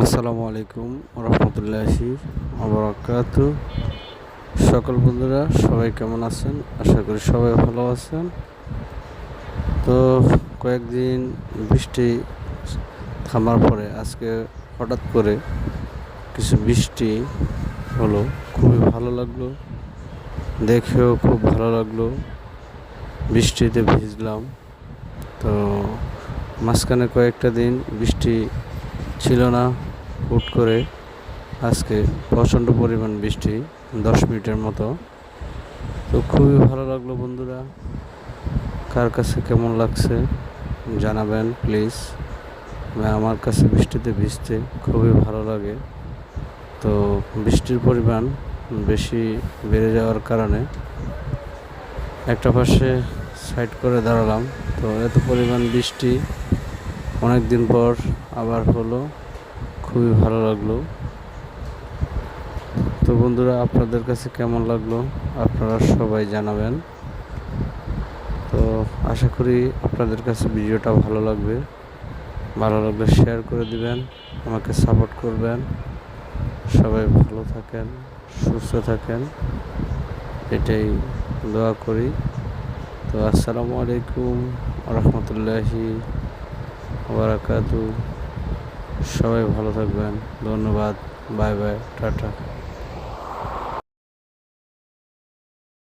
আসসালামু আলাইকুম রহমতুল্লাহি আবরাকাত সকল বন্ধুরা, সবাই কেমন আছেন? আশা করি সবাই ভালো আছেন। তো কয়েকদিন বৃষ্টি থামার পরে আজকে হঠাৎ করে কিছু বৃষ্টি হলো। খুবই ভালো লাগল, দেখেও খুব ভালো লাগল। বৃষ্টিতে ভিজলাম। তো মাঝখানে কয়েকটা দিন বৃষ্টি ছিল না। হুট করে আজকে প্রচণ্ড পরিমাণ বৃষ্টি, দশ মিনিটের মতো। তো খুবই ভালো লাগল বন্ধুরা। কার কাছে কেমন লাগছে জানাবেন, প্লিজ। আমার কাছে বৃষ্টিতে ভিজতে খুবই ভালো লাগে। তো বৃষ্টির পরিমাণ বেশি বেড়ে যাওয়ার কারণে একটা পাশে সাইড করে দাঁড়ালাম। তো এত পরিমাণ বৃষ্টি অনেক দিন পর আবার হলো। খুবই ভালো লাগল। তো বন্ধুরা, আপনাদের কাছে কেমন লাগল? আপনারা সবাই জানাবেন। তো আশা করি আপনাদের কাছে ভিডিওটা ভালো লাগবে। ভালো লাগলে শেয়ার করে দিবেন, আমাকে সাপোর্ট করবেন। সবাই ভালো থাকেন, সুস্থ থাকেন। এটাই দোয়া করি। তো আসসালামু আলাইকুম রহমতুল্লাহি বারাকাতু সবাই ভালো থাকবেন। ধন্যবাদ। Bye bye. টাটা।